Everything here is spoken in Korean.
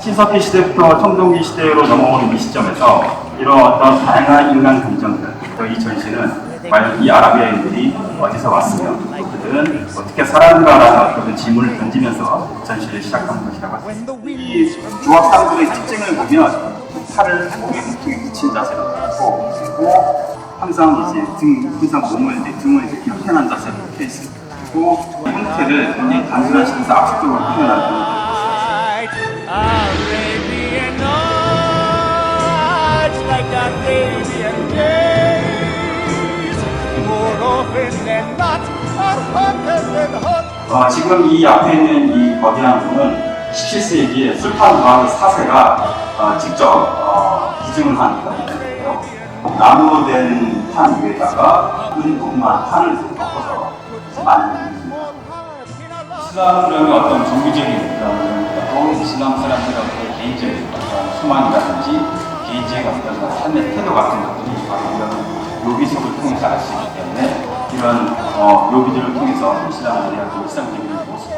신석기 시대부터 청동기 시대로 넘어오는 이 시점에서 이런 어떤 다양한 인간 감정들, 또이 전시는 과연 이 아라비아인들이 어디서 왔으며 그들은 어떻게 살았는가라는 어떤 질문을 던지면서 전시를 시작한 것이라고 합니다. 이 조합상들의 특징을 보면 팔을 목에 목통에 붙인 자세로 하고 그리고 항상 이제 등, 항상 몸을 이제 등을 이렇게 편한 자세로 펴 있습니다. 그리고 이 형태를 굉장히 단순한 식에서 압축적으로 표현하는 어, 지금 이 앞에 있는 이 거대한 분은 17세기에 술탄 바흐 4세가 어, 직접 어, 기증을 한 거인데요. 나무로 된판 위에다가 은 녹만 판을 덮어서 만든 이슬람의 어떤 종교적인 그런 또 이슬람 사람들의 개인적인 어떤 소망이라든지 개인적인 어떤 삶의 태도 같은 것들이 바로 이런 어, 요비들을 통해서 신앙을 이해하고 신앙적인 모습